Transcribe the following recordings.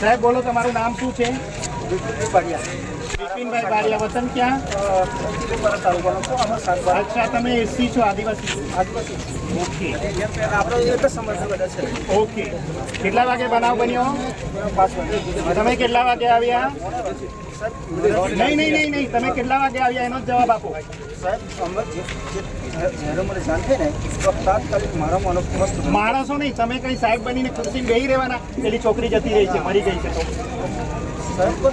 સાહેબ, બોલો, તમારું નામ શું છે? બિપિનભાઈ બારિયા, વતન ક્યાં? અચ્છા, તમે એસી છો, આદિવાસી આજુબાજુ ઓકે. કેટલા વાગે બનાવ બન્યો? તમે કેટલા વાગે આવ્યા? નહીં નહીં નહીં નહીં તમે કેટલા વાગે આવ્યા એનો જવાબ આપો. સાહેબ માણસો નહીં તમે કઈ સાહેબ બનીને ખુરશી બેહી રહેવાના પેલી છોકરી જતી રહી છે મરી ગઈ છે તો.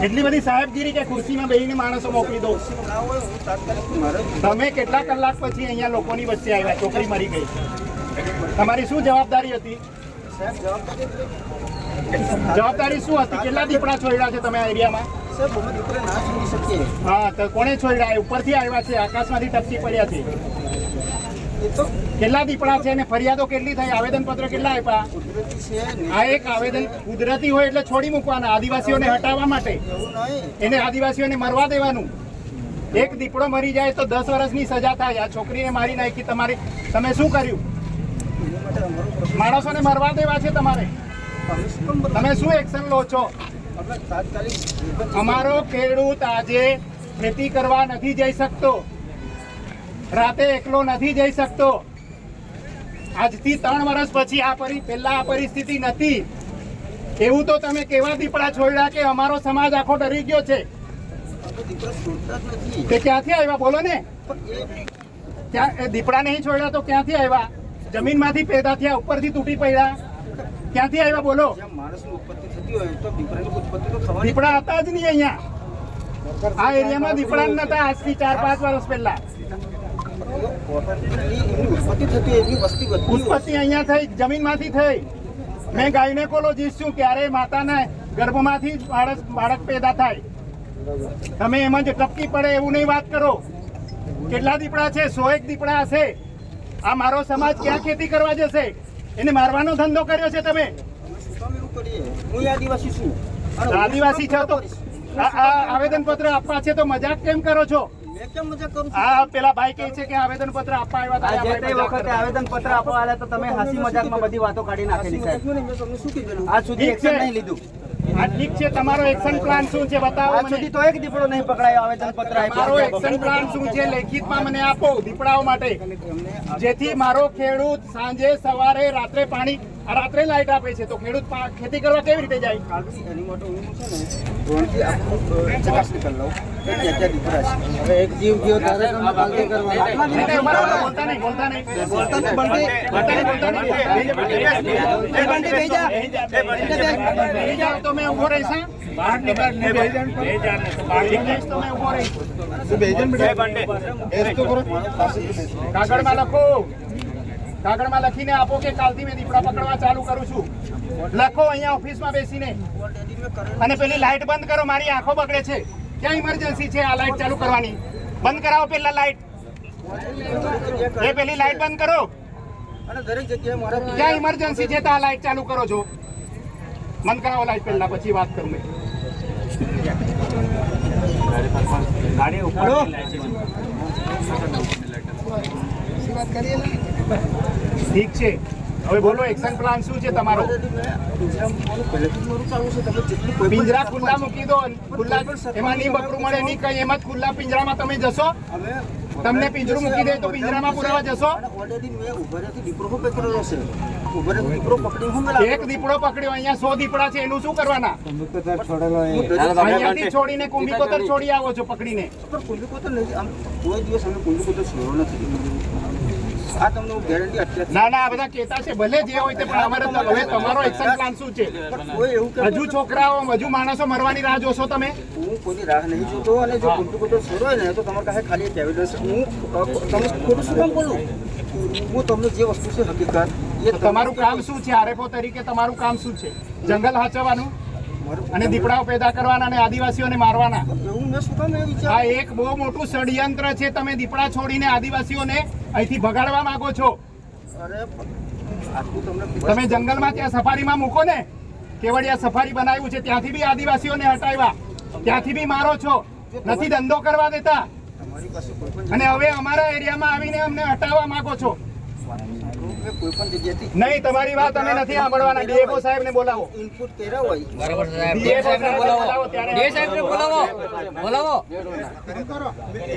એટલી બધી સાહેબગીરી કે ખુરશીમાં બેહીને માણસો મોકલી દો. તમે કેટલા કલાક પછી અહીંયા લોકોની વચ્ચે આવ્યા છોકરી મરી ગઈ. તમારી શું જવાબદારી હતી? જવાબદારી શું હતી? કેટલા દીપડા છોડ્યા છે તમે આ એરિયામાં? સાહેબ અમે દીકરા ના છોડી શકીએ. હા તો કોણે છોડ્યા? ઉપરથી આવ્યા છે આકાશમાંથી ટપકી પડ્યા છે. કેટલા દીપડા છે અને ફરિયાદો કેટલી થઈ? આવેદનપત્ર કેટલા આપ્યા? કુદરતી આ એક આવેદન કુદરતી હોય એટલે છોડી મૂકવાના આદિવાસીઓને હટાવવા માટે. એને આદિવાસીઓને મરવા દેવાનું. એક દીપડો મરી જાય તો દસ વર્ષની સજા થાય. આ છોકરીને મારી નાખી તમારી. તમે શું કર્યું? માણસોને મરવા દેવા છે તમારે. તમે શું એક્શન લો છો? અમારો ખેડૂત આજે ખેતી કરવા નથી જઈ શકતો. રાતે એકલો નથી જઈ શકતો. આજથી ત્રણ વર્ષ પછી આ પરી, પહેલા આ પરિસ્થિતિ નથી. એવું તો તમે કેવા દીપડા છોડ્યા કે અમારો સમાજ આખો ડરી ગયો છે? તે ક્યાંથી આવ્યા? બોલો ને. ક્યાં દીપડા નહીં છોડ્યા તો ક્યાંથી આવ્યા? જમીનમાંથી પેદા થયા, ઉપરથી તૂટી પડ્યા. ક્યાંથી આવ્યા બોલો? દીપડા હતા જ નહીં અહીંયા. આ એરિયામાં દીપડા નતા આજથી ચાર પાંચ વર્ષ પહેલા. ઉત્પત્તિ અહીંયા થઈ જમીનમાંથી થઈ. મેં ગાયનેકોલોજીસ્ટ છું ક્યારે માતાના ગર્ભમાંથી બાળક બાળક પેદા થાય. તમે એમાં જ ટપકી પડે એવું નહીં વાત કરો. કેટલા દીપડા છે? સો એક દીપડા હશે. આ મારો સમાજ ક્યાં ખેતી કરવા જશે? એને મારવાનો ધંધો કર્યો છે તમે? હું આદિવાસી છું. આદિવાસી છો તો આવેદન પત્ર આપવા છે તો મજાક કેમ કરો છો? આ પેલા ભાઈ કહે છે કે આવેદનપત્ર આપવા આવ્યા હતા આ આ વખતે આવેદન પત્ર આપવા આવ્યા તો તમે હસી મજાકમાં બધી વાતો કાઢી નાખેલી સાહેબ. આજ સુધી એક્શન નહીં લીધું. આ ઠીક છે તમારો એક્શન પ્લાન શું છે બતાવો મને. સુધી તો એક દીપડો નહીં પકડાયો આવેદન પત્ર મારો એક્શન પ્લાન શું છે લેખિતમાં મને આપો દીપડાઓ માટે. જેથી મારો ખેડૂત સાંજે સવારે રાત્રે પાણી આ રાત્રે લાઈટ આપે છે તો ખેડૂત ખેતી કરવા કેવી રીતે જાય? કાલથી એની માટે હું છે ને ડ્રોનથી આખું ચકાસણી કરી લઉં. ક્યાં ક્યાં દીકરા છે. હવે એક જીવ ગયો ત્યારે તમે કાલથી કરવાના. નહીં, નહીં, ઊભા રહો, બોલતા નહીં બોલતા નહીં. બોલતા નહીં, બોલતા નહીં, બોલતા નહીં. એ બંટી બેહી જા. બેહી જાઓ તો મેં ઊભો રહીશ. બહાર નીકળ, ને બેહી જાઓ. ને તો બહાર નીકળ. તો મેં ઊભો રહીશ. કાગળમાં લખો. કાગળમાં લખીને આપો કે કાલથી મેં દીપડા પકડવા ચાલુ કરું છું. લખો અહીંયા ઓફિસમાં બેસીને. અને પેલી લાઈટ બંધ કરો મારી આંખો બગડે છે. ક્યાં ઇમરજન્સી છે આ લાઇટ ચાલુ કરવાની? બંધ કરાવો પેલા લાઈટ. એ પેલી લાઈટ બંધ કરો. અને દરેક જગ્યાએ મારા ક્યાં ઇમરજન્સી છે તો આ લાઇટ ચાલુ કરો છો? બંધ કરાવો લાઈટ પહેલા પછી વાત કરું મેં. ઠીક છે. હવે બોલો એક્શન પ્લાન શું છે તમારો? પિંજરા ખુલ્લા મૂકી દો ખુલ્લા એમાં નહીં બકરું મળે નહીં કઈ એમાં જ ખુલ્લા પિંજરામાં તમે જશો. તમને પિંજરું મૂકી દે તો પિંજરામાં પુરાવા જશો. એક દીપડો પકડ્યો અહીંયા સો દીપડા છે એનું શું કરવાના? છોડેલો અહીંયાથી છોડીને કુંભીકોતર છોડી આવો છો પકડીને. કોઈ દિવસ અમે કુંભીકોતર છોડ્યો નથી. આ તમને હું ગેરંટી અત્યારે ના ના આ બધા કેતા છે ભલે જે હોય તે પણ અમારે તો હવે તમારો એક્શન પ્લાન શું છે? કોઈ એવું કે હજુ છોકરાઓ હજુ માણસો મરવાની રાહ જોશો તમે? હું કોઈની રાહ નહીં જોતો અને જો કોતર છોડો ને તો તમારે પાસે ખાલી એક એવિડન્સ હું તમને તમે ખોટું શું કામ બોલું? હું તમને જે વસ્તુ છે હકીકત એ તમારું કામ શું છે? આરએફઓ તરીકે તમારું કામ શું છે? જંગલ હાચવવાનું? મારું- અને દીપડાઓ પેદા કરવાના અને આદિવાસીઓને મારવાના. આ એક બહુ મોટું ષડયંત્ર છે તમે દીપડા છોડીને આદિવાસીઓને અહીંથી ભગાડવા માંગો છો. તમે જંગલમાં ત્યાં સફારીમાં મૂકો ને કેવડિયા સફારી બનાવ્યું છે ત્યાંથી બી આદિવાસીઓને હટાવ્યા. ત્યાંથી બી મારો છો. નથી ધંધો કરવા દેતા. અને હવે અમારા એરિયામાં આવીને અમને હટાવવા માંગો છો. તમે કોઈ પણ જગ્યાથી નહીં તમારી વાત અમે નથી સાંભળવાના. ડીએફઓ સાહેબને બોલાવો. ઇનપુટ કર્યા હોય. ડીએફઓ સાહેબને બોલાવો.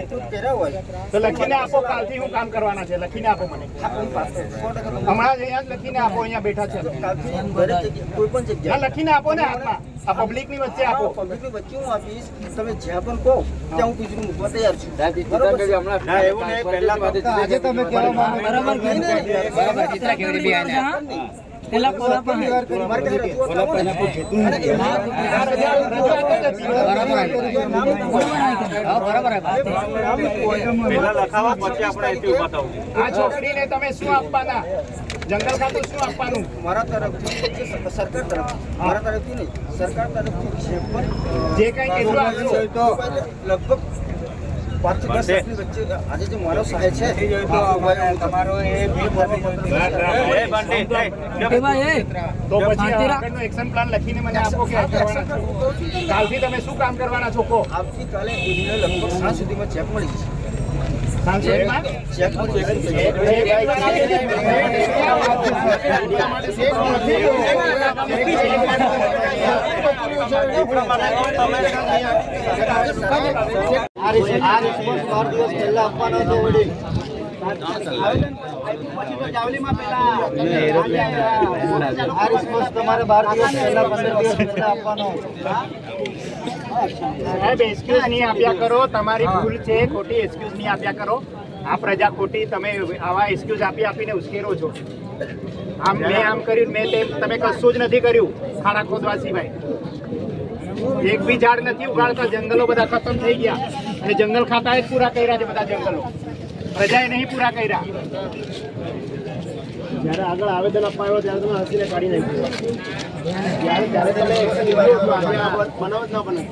ઇનપુટ કર્યા હોય. તો લખીને આપો કાલથી હું કામ કરવાના છે. લખીને આપો મને. હમણાં જ અહીંયા જ લખીને આપો અહીંયા બેઠા છે. કોઈ પણ લખીને આપો ને હાથમાં. આ પબ્લિકની વચ્ચે આપો. પબ્લિકની વચ્ચે હું આપીશ. તમે જ્યાં પણ કહો ત્યાં હું બીજું મૂકવા તૈયાર છું. બરોબર? આજે તમે કહેવા માંગો બરાબર. આ છોકરીને તમે શું આપવાના? જંગલ ખાતું શું આપવાનું? મારા તરફથી સરકાર તરફથી મારા તરફથી નહીં સરકાર તરફથી જે પણ જે કંઈ કેટલું લગભગ પાંચ દસ લાખની વચ્ચે આજે જે મારો સહાય છે તમારો એ તો પછી. આગળનો એક્શન પ્લાન લખીને મને આપો કે આ કરવાના છો કાલથી તમે શું કામ કરવાના છો કહો આવતીકાલે એમને લગભગ સાંજ સુધીમાં ચેક મળી જશે એક્સક્યુઝ નહીં આપ્યા કરો. તમારી ભૂલ છે. ખોટી એક્સક્યુઝ આપ્યા કરો. આ પ્રજા ખોટી. તમે આવા એક્સક્યુઝ આપી આપીને ઉશ્કેરો છો. આમ, મેં આમ કર્યું મેં તેમ. તમે કશું જ નથી કર્યું, ખાડા ખોદવા સિવાય. એક બી ઝાડ નથી ઉગાડતા જંગલો બધા ખતમ થઈ ગયા. અને જંગલ ખાતાએ જ પૂરા કર્યા છે બધા જંગલો. પ્રજાએ નહીં પૂરા કર્યા. જ્યારે આગળ આવેદન અપાયો ત્યારે તમે હસીને કાઢી નાખ્યું ત્યારે ત્યારે તમે action લીધું હતું. આજે આ બનાવ જ ન બને.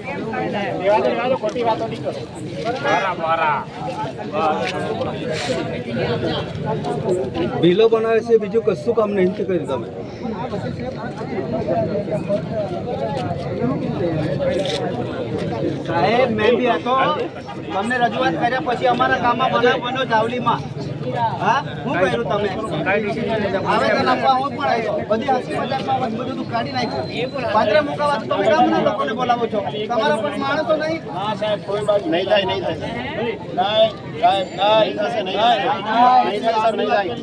રહેવા દો, રહેવા દો, ખોટી વાતો નહીં કરો. બિલો બનાવે છે બીજું કશું કામ નહીં કર્યું તમે? સાહેબ મેં બી હતો તમને રજૂઆત કર્યા પછી અમારા ગામમાં બનાવ બન્યો જાવલીમાં. હા? હું કર્યું તમે આવેદન આપવા હું પણ આવ્યો. બધી હસી મજાકમાં બધું બધું કાઢી નાખ્યું. પાંજરે મુકાવા તો તમે ગામના લોકોને બોલાવો છો. તમારા પણ માણસો નહીં? નહીં થાય નહીં થાય. સાહેબ નહીં થશે નહીં થાય. નહીં થાય સર નહીં થાય.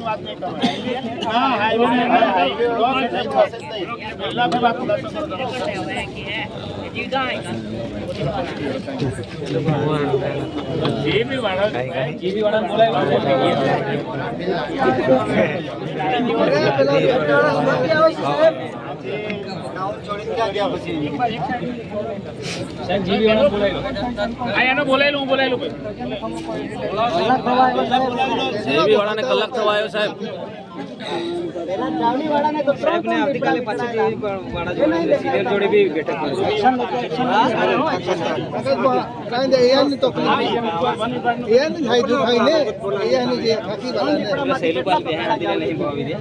હા હાઈવે હાઈવે રોડ નહીં થશે નહીં. પહેલા બી વાત بالله ખુલાસો કરો આ એને બોલાયેલું હું બોલાયેલું જેવી વાળાને કલાક થવા આવ્યો સાહેબ. સાહેબને આવતીકાલે પાછી વાળા જોડે સિનિયર જોડે બી બેઠક સહેલું બેહાડ નહીં ભાવી દે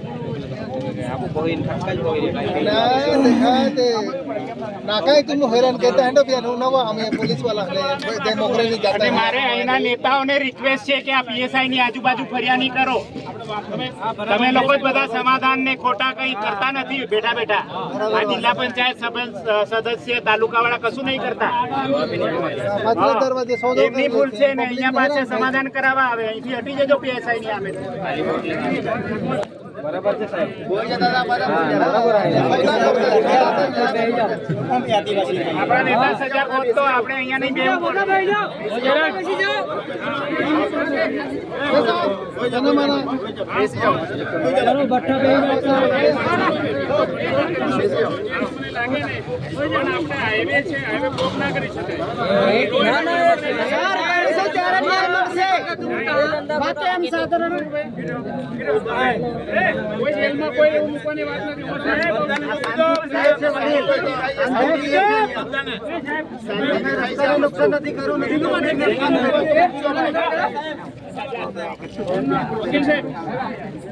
નાકાય તું હેરાન કરતા હેડો બી નવો અમે પોલીસવાળા જે નોકરી અને મારે અહીંના નેતાઓને રિક્વેસ્ટ છે કે આ પીએસઆઈ ની આજુબાજુ ફર્યા નહીં કરો. તમે લોકો જ બધા સમાધાન ને ખોટા કઈ કરતા નથી બેઠા બેઠા. આ જિલ્લા પંચાયત સદસ્ય તાલુકા વાળા કશું નહીં કરતા. એમની ભૂલ છે ને અહીંયા પાસે સમાધાન કરાવવા આવે અહીંથી હટી જજો પીએસઆઈ ની આમે બરાબર છે સાહેબ? આપણા નેતા સજા હોત તો આપણે અહીંયા નહીં બેવું કોઈ જેલમાં કોઈ એવું મૂકવાની વાત નથી નુકસાન નથી કરવું નથી વકીલ સાહેબ અહીંયાથી વાત કરો સાહેબ. અહીંયાથી વાત કરો એ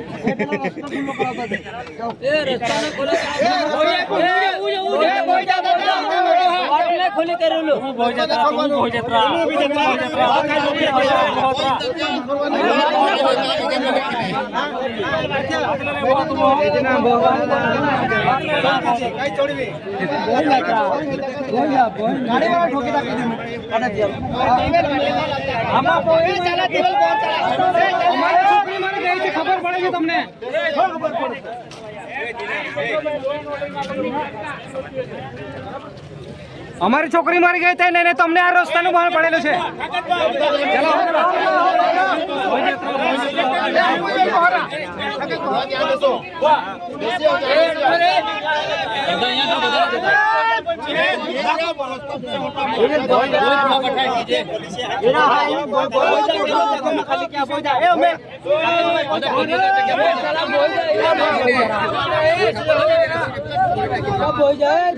કાંઈ કામ ના હાથ આગળ બહુ લી આય. અને એ લોકો કાંઈ કામ કરતા બહુ લી. આપણું છે ખબર પડે છે તમને ખબર જેલ. અમારી છોકરી મારી ગઈ થઈ ને તમને આ રસ્તાનું ભાન પડેલું છે બોલ બોલ બોલ બોલ બોલ બોલ ખાલી ક્યાં બોલ જા એ અમે બોલ જાય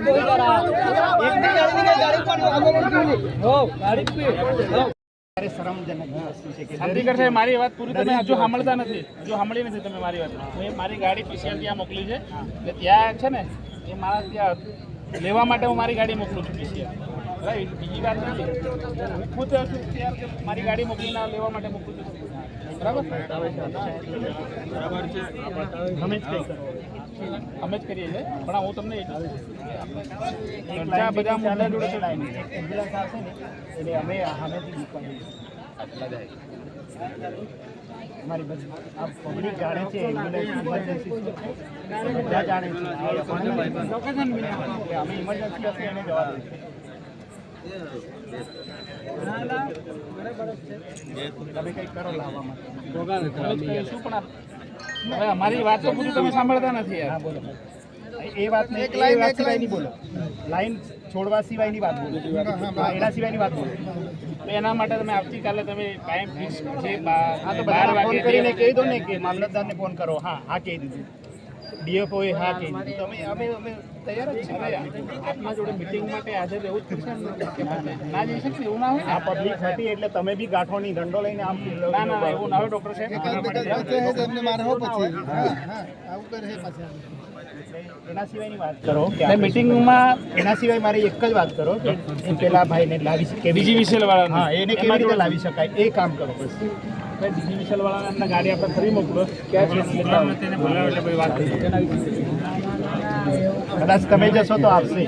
શાંતિકર સાહેબ મારી વાત પૂરી તમે હજુ સાંભળતા નથી હજુ સાંભળી નથી તમે મારી વાત. મેં મારી ગાડી પીસીઆર ત્યાં મોકલી છે. એટલે ત્યાં છે ને એ મારા ત્યાં લેવા માટે હું મારી ગાડી મોકલું છું પીસીઆર. રાઈટ બીજી વાત નથી. હું ખુદ છું ત્યાં કે મારી ગાડી મોકલીને લેવા માટે મોકલું છું. બરાબર? ગમે જ કંઈ કરો અમે જ કરીએ છીએ. પણ હું તમને એટલું ઘરના બધા મુદ્દા જોડે તો લાઈને એમ્બ્યુલન્સ આવશે ને એટલે અમે સામેથી મૂકવા જઈશું. અમારી બધી આ પબ્લિક જાણે છે એમ્બ્યુલન્સ ઇમરજન્સી હવે અમારી વાત તો પૂરી તમે સાંભળતા નથી યાર. એ વાત નહીં લાઈન સિવાયની બોલો. લાઈન છોડવા સિવાયની વાત બોલો. એના સિવાયની વાત બોલો. એના માટે તમે આવતીકાલે તમે ટાઈમ ફિક્સ તો બાર વાગે કરીને કહી દો ને કે મામલતદારને ફોન કરો. હા હા કહી દીધું. ડીએફઓ એ હા કહી તમે અમે અમે અમે તૈયાર જ છીએ. આપના જોડે મિટિંગ માટે હાજર રહેવું જ પડશે કે ના જઈ શકશે એવું ના હોય આ પબ્લિક હતી એટલે તમે બી ગાંઠોની દંડો લઈને આમ ના ના એવું ના હોય ડોક્ટર સાહેબ. એના સિવાયની વાત કરો. કે એટલે એના સિવાય મારી એક જ વાત કરો કે પેલા ભાઈને લાવી શકે. બીજી વિશે હા એને કેવી રીતે લાવી શકાય? એ કામ કરો બસ. વિસેલ વાળાને એમને ગાડી આપણે ફરી મોકલો. ક્યાં છે? તેને બોલાવો એટલે પછી વાત થઈ કદાચ તમે જશો તો આપશે.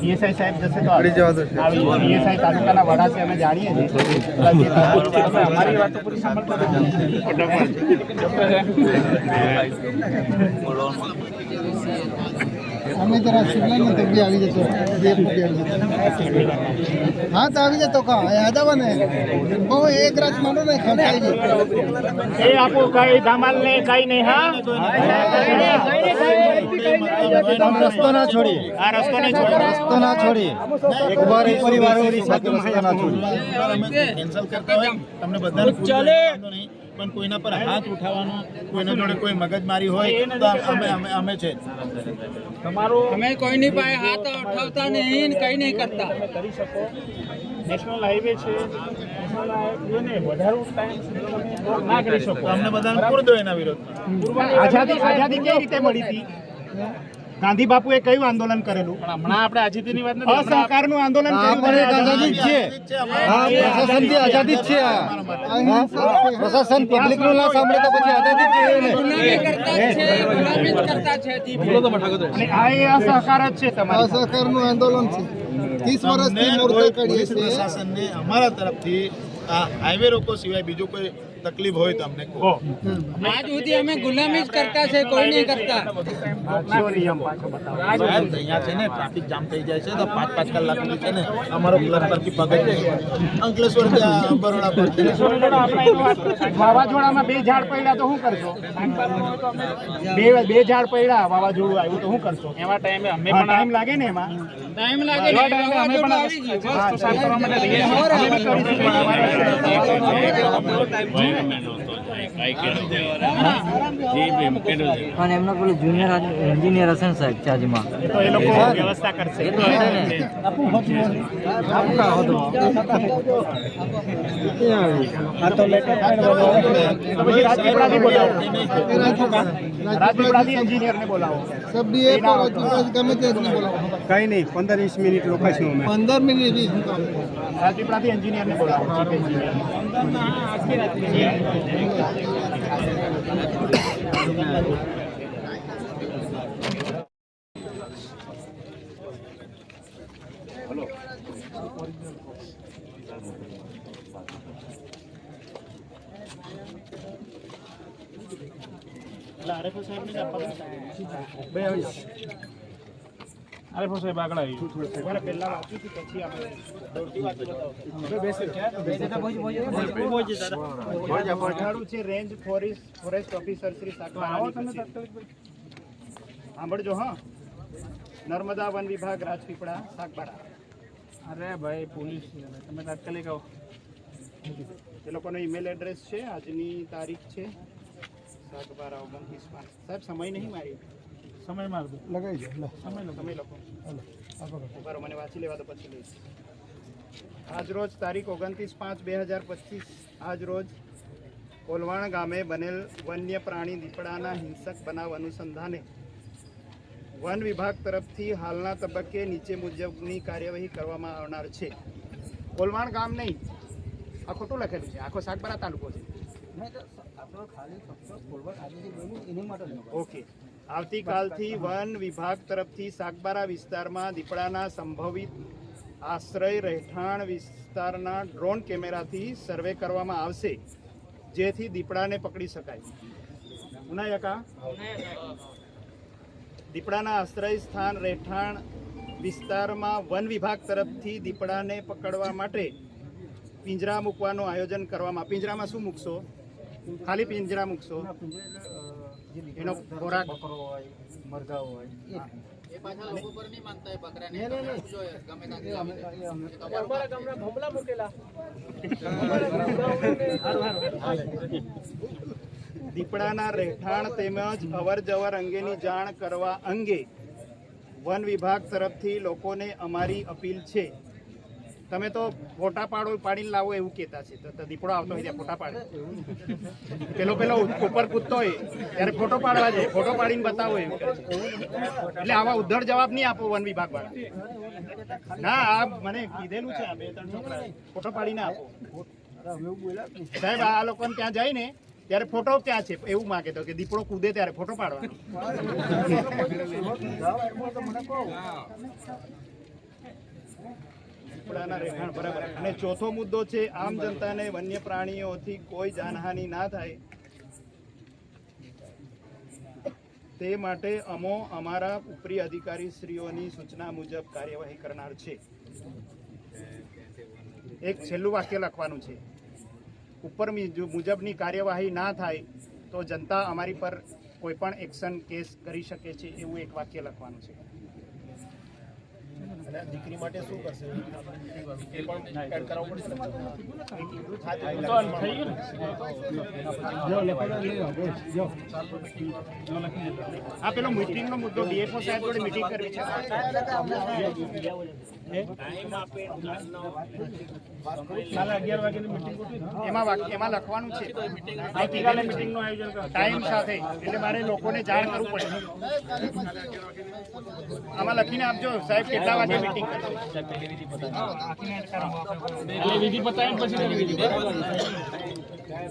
પીએસઆઈ સાહેબ જશે તો આવી પીએસઆઈ તાલુકાના વડા છે અમે જાણીએ છીએ. અમારી વાત તો પૂરી સાંભળતા અમે જરા સિગ્નલ ને તબી આવી જતો બે ફૂટી આવી જતો હા તો આવી જતો કા. યાદ આવે ને. બહુ એક રાત માનો ને ખસાઈ ગઈ એ આપો કઈ ધમાલ ને કઈ નહીં હા? રસ્તો ના છોડી આ રસ્તો નહીં છોડી. રસ્તો ના છોડી એક વાર એક પરિવારોની સાથે રસ્તો ના છોડી કેન્સલ કરતા હોય તમને બધાને ચાલે પણ કોઈના પર હાથ ઉઠાવવાનો કોઈના જોડે કોઈ મગજમારી હોય તો અમે અમે છે. તમારું અમે કોઈની પાસે હાથ ઉઠાવતા નહીં કઈ નહીં કરતા. કરી શકો. નેશનલ હાઈવે છે. નેશનલ હાઈવેને વધારે ટાઈમ સુધી તમે block ના કરી શકો. અમને બધાને પૂર દો એના વિરોધ આઝાદી આઝાદી કઈ રીતે મળી હતી? ગાંધી બાપુએ કયું આંદોલન કરેલું? પણ હમણાં આપણે આજીતીની વાત નથી અસહકારનું આંદોલન કર્યું આઝાદી જ છે હા પ્રશાસનથી આઝાદી જ છે પ્રશાસન પબ્લિકનું ના સાંભળે તો પછી આઝાદી છે ને ગુલામી કરતા જ છે ગુલામી જ કરતા છે અને આ એ અસહકાર જ છે તમારી અસહકારનું આંદોલન છે. ત્રીસ વર્ષથી મોરચા પોલીસ છીએ. પ્રશાસનને અમારા તરફથી આ હાઈવે રોકો સિવાય બીજું કોઈ તકલીફ હોય તમને આજ સુધી અમે ગુલામી જ કરતા છે કોઈ નહીં કરતા સાહેબ અહીંયા છે ને ટ્રાફિક જામ થઈ જાય છે તો પાંચ પાંચ કલાક સુધી છે ને અમારો ક્લસ્ટરથી પગ અંકલેશ્વર બરોડા પર વાવાઝોડામાં બે ઝાડ પડ્યા તો શું કરશો બે બે ઝાડ પડ્યા વાવાઝોડું આવ્યું તો શું કરશો એવા ટાઈમે અમે પણ ટાઈમ લાગે ને એમાં ટાઈમ લાગે ને અમે પણ આવી ગયું સાફ કરવા માટે રહીએ છીએ. પણ એમનો પેલું જુનિયર એન્જિનિયર હશે ને સાહેબ ચાર્જમાં એ લોકો વ્યવસ્થા તો હશે બોલાવો રાજપીપળાથી બોલાવો સબ કઈ નહીં પંદર વીસ મિનિટ લોકો છું પંદર મિનિટ વીસ રાજપીપળાથી એન્જિનિયરને બોલાવો. Thank you. પણ સાહેબ આગળ આવી પહેલા વાંચ્યું હતું પછી આપણે છે. Range forest forest officer Shri સાંભળજો હા. નર્મદા વન વિભાગ રાજપીપળા સાગબારા. અરે ભાઈ પોલીસ તમે તાત્કાલિક આવો. એ લોકોનો ઈમેલ એડ્રેસ છે આજની તારીખ છે. સાગબારા ઓગણત્રીસ પાંચ સાહેબ સમય નહીં મારી. સમય માર દો લગાઈ જાય સમય લો તમે લોકો ઊભા રહો, મને વાંચી લેવા તો પછી લઈશ. આજ રોજ તારીખ ઓગણત્રીસ પાંચ બે હજાર પચીસ આજ રોજ કોલવાણ ગામે બનેલ વન્ય પ્રાણી દીપડાના હિંસક બનાવ અનુસંધાને વન વિભાગ તરફથી હાલના તબક્કે નીચે મુજબની કાર્યવાહી કરવામાં આવનાર છે. કોલવાણ ગામ નહીં આ ખોટું લખેલું છે? આખો સાગબારા તાલુકો છે. ઓકે. આવતીકાલથી વન વિભાગ તરફથી સાગબારા વિસ્તારમાં દીપડાના સંભવિત આશ્રય રહેઠાણ વિસ્તારના ડ્રોન કેમેરાથી સર્વે કરવામાં આવશે, જેથી દીપડાને પકડી શકાય. ઉનાયકા? દીપડાના આશ્રય સ્થાન રહેઠાણ વિસ્તારમાં વન વિભાગ તરફથી દીપડાને પકડવા માટે પિંજરા મૂકવાનું આયોજન કરવામાં, પિંજરામાં શું મૂકશો? ખાલી પિંજરા મૂકશો? એનો ખોરાક મરઘા હોય. એ પાછા લોકો પર નહીં માનતા એ બકરા ગમે એ અમે આવે. દીપડાના રહેઠાણ તેમજ અવર જવર અંગેની જાણ કરવા અંગે વન વિભાગ તરફથી લોકોને અમારી અપીલ છે. તમે તો ફોટા પાડો, પાડીને લાવો એવું કહેતા છે. તો- દીપડો આવતો હોય ત્યાં ફોટા પાડે. પેલો પેલો ઉપર કૂદતો હોય, ત્યારે ફોટો પાડવા જાય. ફોટો પાડીને બતાવો એવું એટલે આવા ઉદ્ધર જવાબ નહીં આપો વન વિભાગ વાળા ના, આ મને કીધેલું છે બે ત્રણ છોકરા ફોટો પાડીને આપો. સાહેબ, આ લોકોને ત્યાં જાય ને ત્યારે ફોટો ક્યાં છે. એવું માગે તો કે દીપડો કૂદે ત્યારે ફોટો પાડવાનો. દીપડાના રહેઠાણ બરાબર. અને ચોથો મુદ્દો છે, આમ જનતાને વન્ય પ્રાણીઓથી કોઈ જાનહાનિ ના થાય. તે માટે અમો અમારા ઉપરી અધિકારી શ્રીઓની સૂચના મુજબ કાર્યવાહી કરનાર છે. એક છેલ્લું વાક્ય લખવાનું છે. ઉપર મુજબની કાર્યવાહી ના થાય, તો જનતા અમારી પર કોઈ પણ એક્શન કેસ કરી શકે છે, એવું એક વાક્ય લખવાનું છે. દીકરી માટે શું કરશે? એ પણ એડ કરાવવું પડશે. આ પેલો મીટિંગનો મુદ્દો ડીએફઓ સાહેબ જોડે મીટિંગ કરવી છે. એમાં એમાં લખવાનું છે. આવતીકાલે મીટિંગનું આયોજન ટાઈમ સાથે. એટલે મારે લોકોને જાણ કરવું પડે. આમાં લખીને આપજો સાહેબ કેટલા વાગે મિટિંગ કરશે? વિધિ પતાવીને પછી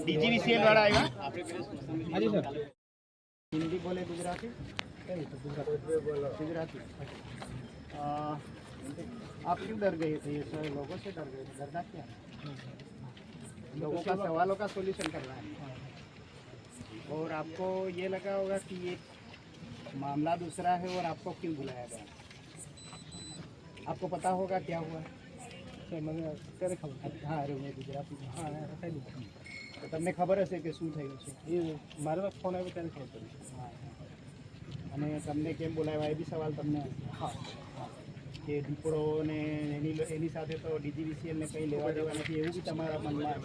ડીજીવીસીએલ વાળા આવ્યા? હિન્દી બોલે ગુજરાતી? ગુજરાતી? आप क्यों डर गए थे ये सारे लोगों से डर गए थे डरना क्या लोगों का सवालों का सोल्यूशन करना है और आपको ये लगा होगा कि ये मामला दूसरा है और आपको क्यों बुलाया गया आपको पता होगा क्या हुआ સર મને અત્યારે ખબર હા અરે મેં ગુજરાતી હા થયેલું તો તમને ખબર હશે કે શું થયું છે એ મારા ફોન આવ્યો ત્યારે ખબર પડી હા અને તમને કેમ બોલાવ્યા એ બી સવાલ તમને હા કે દીપડો ને એની એની સાથે તો ડીજીવીસીએલ ને કંઈ લેવા દેવા નથી એવું બી તમારા મનમાં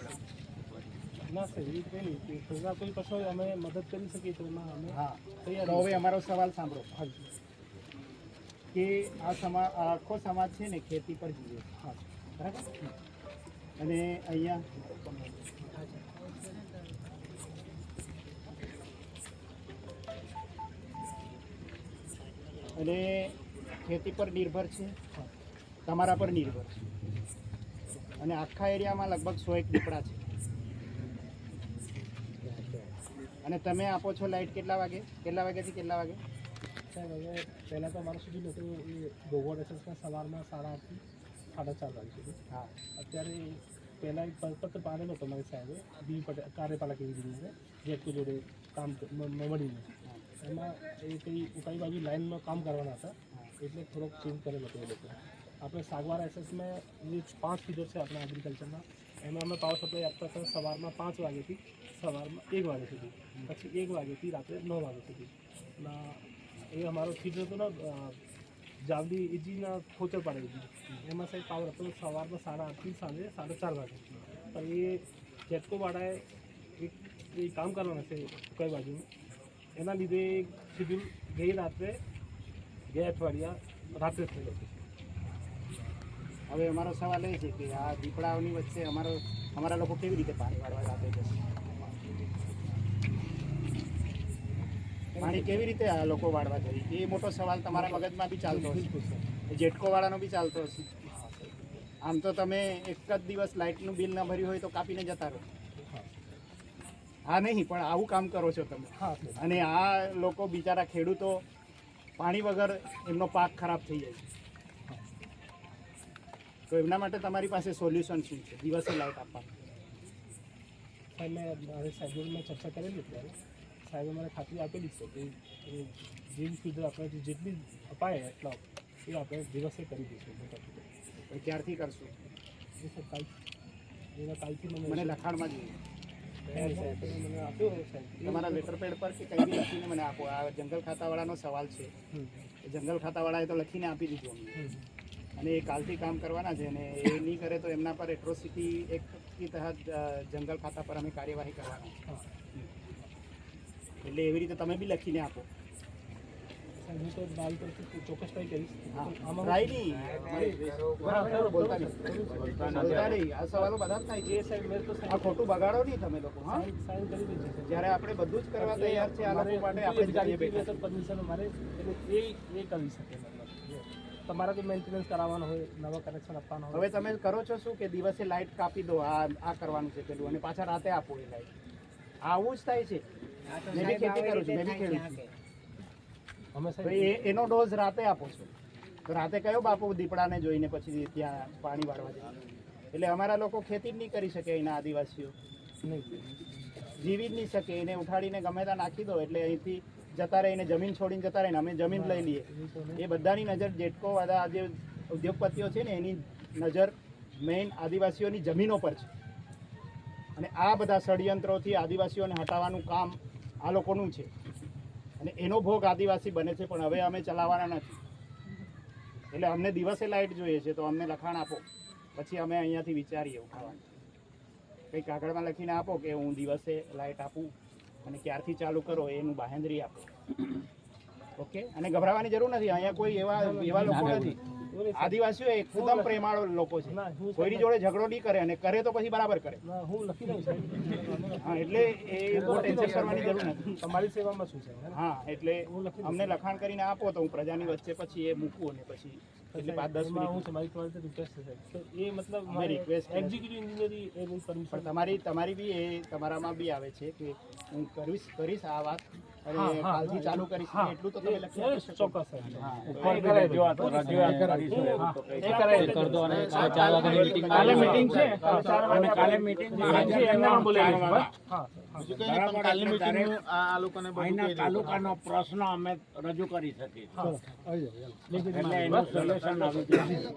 ના સર એ કંઈ નહીં. કોઈ કોઈ કશો અમે મદદ કરી શકીએ તો એમાં અમે હા. તો હવે અમારો સવાલ સાંભળો. કે આ સમા આખો સમાજ છે ને ખેતી પર જીવે હા. બરાબર? અને અહીંયા અને ખેતી પર નિર્ભર છે? તમારા પર નિર્ભર છે. અને આખા એરિયામાં લગભગ સો એક દીપડા છે. અને તમે આપો છો લાઇટ કેટલા વાગે? કેટલા વાગ્યાથી કેટલા વાગે? સાહેબ હવે પહેલાં તો અમારા સુધી નહોતું. એ ગોગોડ એસએસમાં સવારમાં સાડા આઠથી સાડા ચાર વાગે સુધી. હા. અત્યારે પહેલાં એક પત્ર પાડેલો હતો મારી સાહેબે. બી પટેલ કાર્યપાલક એન્જિનિયરે જેટકો જોડે કામ મળીને એમાં એ કંઈ ઉકાઈ બાજુ લાઇનમાં કામ કરવાના હતા. એટલે થોડોક ચેન્જ કરેલો હતો એ લોકો. આપણે સાગવાર એસએસમાં જે પાંચ ફીડર છે આપણા એગ્રીકલ્ચરના એમાં અમે પાવર સપ્લાય આપતા હતા સવારમાં પાંચ વાગ્યાથી, સવારમાં એક વાગ્યા સુધી પછી એક વાગ્યાથી રાત્રે નવ વાગ્યા સુધી એ અમારો ફીડર હતો ને જાવલી એજીના ખોચર પાડે એમાં સાહેબ પાવર હતો સવારમાં સાડા આઠથી સાંજે સાડા ચાર વાગે. પણ એ જેટકોવાળાએ એક, એ કામ કરવાના છે કઈ બાજુ એના લીધે શિડ્યુલ ગઈ રાત્રે ગયા અઠવાડિયા રાત્રે થયેલો હવે અમારો સવાલ એ છે કે આ દીપડાઓની વચ્ચે અમારો અમારા લોકો કેવી રીતે પાણી વાળવા રાતે છે પાણી કેવી રીતે આ લોકો વાળવા જાય એ મોટો સવાલ તમારા મગજમાં બી ચાલતો હશે. જેટકો વાળાનો બી ચાલતો હશે. આમ તો તમે એક જ દિવસ લાઇટનું બિલ ન ભર્યું હોય તો કાપીને જતા રહો. હા નહીં પણ આવું કામ કરો છો તમે. અને આ લોકો બિચારા ખેડૂતો પાણી વગર એમનો પાક ખરાબ થઈ જાય છે. તો એમના માટે તમારી પાસે સોલ્યુશન શું છે? દિવસે લાઇટ આપવા એટલે મેં મારી સાહેબ મેં ચર્ચા કરેલી ત્યારે. સાહેબે મને ખાતરી આપેલી છે કે એ જે ફીડર આપણે જેટલી અપાય એટલા એ આપણે દિવસે કરી દઈશું. ક્યારથી કરશું? એ સર કાલ એના કાલથી મને મને લખાણમાં જોઈએ. તમારા લેટર પેડ પર કે કંઈ બી લખીને મને આપો. આ જંગલ ખાતાવાળાનો સવાલ છે. એ જંગલ ખાતાવાળાએ તો લખીને આપી દીધું અમને. અને એ કાલથી કામ કરવાના છે અને એ નહીં કરે તો એમના પર એટ્રોસિટી એક્ટની તહત જંગલ ખાતા પર અમે કાર્યવાહી કરવાના એટલે એવી રીતે તમે બી લખીને આપો. હું તો મારી તરફથી ચોક્કસ ટ્રાય કરીશ હા. આમાં ટ્રાય નહીં બરાબર, બોલતા નહીં બોલતા નહીં આ સવાલો બધા જ થાય જે સાહેબ મેં તો આ ખોટું બગાડો નહીં તમે લોકો હા? સાઈન સાઈન કરી દીધી છે. જ્યારે આપણે બધું જ કરવા તૈયાર છે આ લોકો માટે આપણે જઈએ બેઠા છીએ. પરમિશન મારે એટલે એ એ કરી શકે મતલબ તમારા જે મેન્ટેનન્સ કરાવવાનો હોય નવા કનેક્શન આપવાનો હોય હવે તમે કરો છો શું કે દિવસે લાઇટ કાપી દો આ આ કરવાનું છે પેલું અને પાછા રાતે આપો એ લાઇટ આવું જ થાય છે. મેં બી ખેતી કરું છું મેં બી ખેડું છું અમે એનો ડોઝ રાતે આપો છો. તો રાતે કયો બાપુ દીપડાને જોઈને પછી ત્યાં પાણી વાળવા જાય? એટલે અમારા લોકો ખેતી જ નહીં કરી શકે એના આદિવાસીઓ. જીવી જ નહીં શકે. એને ઉઠાડીને ગમે ત્યાં નાખી દો એટલે અહીંથી જતા રહીને જમીન છોડીને જતા રહીને અમે જમીન લઈ લઈએ. એ બધાની નજર જેટકો બધા જે ઉદ્યોગપતિઓ છે ને એની નજર મેઇન આદિવાસીઓની જમીનો પર છે. અને આ બધા ષડયંત્રોથી આદિવાસીઓને હટાવવાનું કામ આ લોકોનું છે. અને એનો ભોગ આદિવાસી બને છે પણ હવે અમે ચલાવવાના નથી. એટલે અમને દિવસે લાઇટ જોઈએ છે તો અમને લખાણ આપો. પછી અમે અહીંયાથી વિચારીએ ઉઠાવવાનું કંઈ કાગળમાં લખીને આપો કે હું દિવસે લાઇટ આપું અને ક્યારથી ચાલુ કરો એનું બાહેંધરી આપો. ઓકે? અને ગભરાવાની જરૂર નથી. અહીંયા કોઈ એવા એવા લોકો નથી. આદિવાસીઓ એકદમ પ્રેમાળો લોકો છે. કોઈની જોડે ઝઘડો નહીં કરે અને કરે તો પછી બરાબર કરે. હું લખી દઉં હા એટલે એ બહુ ટેન્શન કરવાની જરૂર નથી. તમારી સેવામાં શું છે હા એટલે. અમને લખાણ કરીને આપો તો હું પ્રજાની વચ્ચે પછી એ મૂકું અને પછી એટલે પાંચ દસ હું છે રિક્વેસ્ટ છે એ મતલબ request એક્ઝિક્યુટિવ ઇન્જિનિયરિંગ એની પણ પરમિશન તમારી તમારી બી એ તમારામાં બી આવે છે કે હું કરીશ કરીશ આ વાત. ચાલુ કરીશું એટલું તો તમે લખી આપી શકો. ચોક્કસ કાલે મીટિંગ છે. કાલે મીટિંગ એમને પણ બોલાવી લઈશું. હા બીજું કંઈ નહીં, પણ કાલની મીટિંગનું આ આ લોકોને બધું કહી દેજો. તાલુકાનો પ્રશ્ન અમે રજૂ કરી શકીએ. એટલે એનું સોલ્યુશન આવી જાય.